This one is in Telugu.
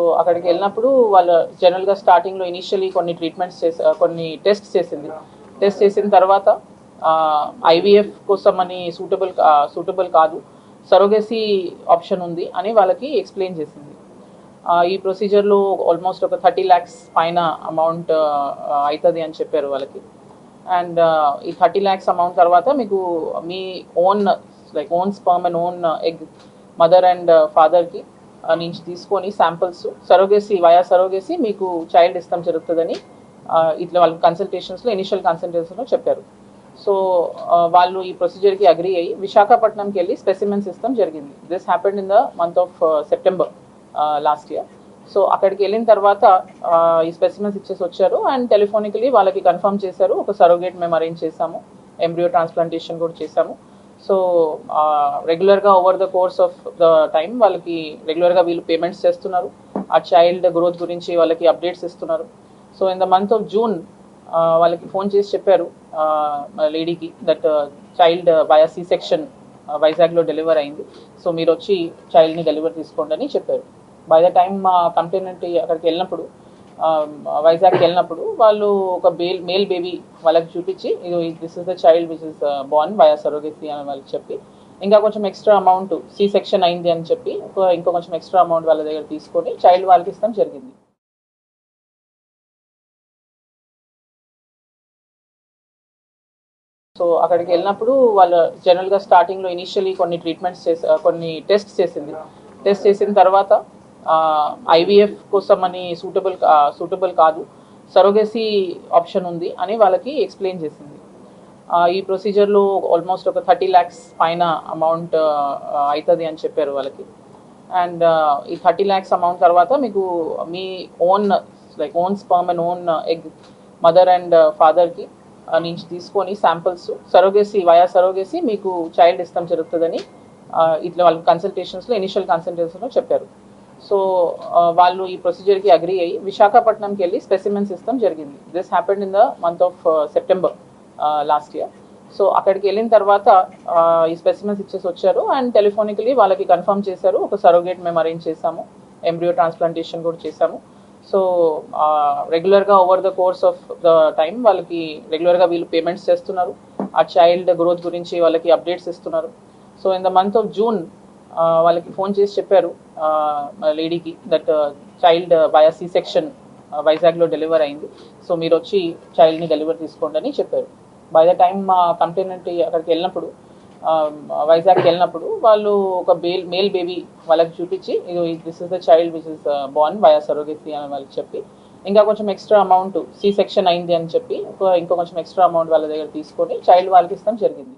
సో అక్కడికి వెళ్ళినప్పుడు వాళ్ళ జనరల్గా స్టార్టింగ్లో ఇనీషియలీ కొన్ని ట్రీట్మెంట్స్ చేసా కొన్ని టెస్ట్ చేసింది. టెస్ట్ చేసిన తర్వాత ఐవీఎఫ్ కోసం అని సూటబుల్ సూటబుల్ కాదు సరోగసీ ఆప్షన్ ఉంది అని వాళ్ళకి ఎక్స్ప్లెయిన్ చేసింది. ఈ ప్రొసీజర్లో ఆల్మోస్ట్ ఒక థర్టీ ల్యాక్స్ పైన అమౌంట్ అవుతుంది అని చెప్పారు వాళ్ళకి. అండ్ ఈ థర్టీ ల్యాక్స్ అమౌంట్ తర్వాత మీకు మీ own like own sperm and own egg mother and ఫాదర్కి నుంచి తీసుకొని శాంపిల్స్ సరోగేసి వయా సరోగేసి మీకు చైల్డ్ ఇస్తాం జరుగుతుందని ఇట్లా వాళ్ళ కన్సల్టేషన్స్లో ఇనిషియల్ కన్సల్టేషన్లో చెప్పారు. సో వాళ్ళు ఈ ప్రొసీజర్కి అగ్రి అయ్యి విశాఖపట్నంకి వెళ్ళి స్పెసిమెన్స్ ఇస్తాం జరిగింది. This happened in the month of September last year so అక్కడికి వెళ్ళిన తర్వాత ఈ స్పెసిమెన్స్ ఇచ్చేసి వచ్చారు అండ్ టెలిఫోనికలీ వాళ్ళకి కన్ఫర్మ్ చేశారు. ఒక సరోగేట్ మేము అరేంజ్ చేశాము ఎంబ్రియో ట్రాన్స్ప్లాంటేషన్ కూడా చేశాము సో రెగ్యులర్గా over the course of the time వాళ్ళకి రెగ్యులర్గా వీళ్ళు పేమెంట్స్ చేస్తున్నారు. ఆ చైల్డ్ గ్రోత్ గురించి వాళ్ళకి అప్డేట్స్ ఇస్తున్నారు. So in the month of June వాళ్ళకి ఫోన్ చేసి చెప్పారు లేడీకి that child by a C section వైజాగ్లో డెలివర్ అయింది. సో మీరు వచ్చి చైల్డ్ని డెలివర్ తీసుకోండి అని చెప్పారు. బై ద టైం మా కంప్లైనెంట్ అక్కడికి వెళ్ళినప్పుడు Um, వైజాగ్కి వెళ్ళినప్పుడు వాళ్ళు ఒక బేల్ మేల్ బేబీ వాళ్ళకి చూపించి ఇది this is the child which is born by a surrogacy అని వాళ్ళకి చెప్పి ఇంకా కొంచెం ఎక్స్ట్రా అమౌంట్ సి సెక్షన్ అయింది అని చెప్పి ఇంకో కొంచెం ఎక్స్ట్రా అమౌంట్ వాళ్ళ దగ్గర తీసుకొని చైల్డ్ వాళ్ళకి ఇస్తాం జరిగింది. సో అక్కడికి వెళ్ళినప్పుడు వాళ్ళు జనరల్గా స్టార్టింగ్లో ఇనిషియలీ కొన్ని ట్రీట్మెంట్స్ చేసి uh, కొన్ని టెస్ట్ చేసింది. టెస్ట్ చేసిన తర్వాత ఐవీఎఫ్ కోసం అని సూటబుల్ సూటబుల్ కాదు. సరోగసీ ఆప్షన్ ఉంది అని వాళ్ళకి ఎక్స్ప్లెయిన్ చేసింది. ఈ ప్రొసీజర్లో ఆల్మోస్ట్ ఒక థర్టీ ల్యాక్స్ పైన అమౌంట్ అవుతుంది అని చెప్పారు వాళ్ళకి. అండ్ ఈ థర్టీ ల్యాక్స్ అమౌంట్ తర్వాత మీకు మీ own like own sperm and own egg mother and ఫాదర్కి నుంచి తీసుకొని శాంపిల్స్ సరోగేసి వయా సరోగేసి మీకు చైల్డ్ ఇస్తాం జరుగుతుందని ఇట్లా వాళ్ళ కన్సల్టేషన్స్లో ఇనిషియల్ కన్సల్టేషన్లో చెప్పారు. సో వాళ్ళు ఈ ప్రొసీజర్కి అగ్రి అయ్యి విశాఖపట్నంకి వెళ్ళి స్పెసిమెన్స్ ఇస్తాం జరిగింది. This happened in the month of September last year so అక్కడికి వెళ్ళిన తర్వాత ఈ స్పెసిమెన్స్ ఇచ్చేసి వచ్చారు అండ్ టెలిఫోనికలీ వాళ్ళకి కన్ఫర్మ్ చేశారు. ఒక సరోగేట్ మేము అరేంజ్ చేశాము. ఎంబ్రియో ట్రాన్స్ప్లాంటేషన్ కూడా చేశాము. సో రెగ్యులర్గా over the course of the time వాళ్ళకి రెగ్యులర్గా వీళ్ళు పేమెంట్స్ చేస్తున్నారు. ఆ చైల్డ్ గ్రోత్ గురించి వాళ్ళకి అప్డేట్స్ ఇస్తున్నారు. So in the month of June వాళ్ళకి ఫోన్ చేసి చెప్పారు లేడీకి that child by a C section వైజాగ్లో డెలివర్ అయింది. సో మీరు వచ్చి చైల్డ్ని డెలివర్ తీసుకోండి అని చెప్పారు. బై ద టైం మా కంప్లైనెంట్ అక్కడికి వెళ్ళినప్పుడు వైజాగ్కి వెళ్ళినప్పుడు వాళ్ళు ఒక బేల్ మేల్ బేబీ వాళ్ళకి చూపించి ఇది this is the child which is born by a surrogacy అని వాళ్ళకి చెప్పి ఇంకా కొంచెం ఎక్స్ట్రా అమౌంట్ సి సెక్షన్ అయింది అని చెప్పి ఇంకో కొంచెం ఎక్స్ట్రా అమౌంట్ వాళ్ళ దగ్గర తీసుకొని చైల్డ్ వాళ్ళకి ఇస్తాం జరిగింది.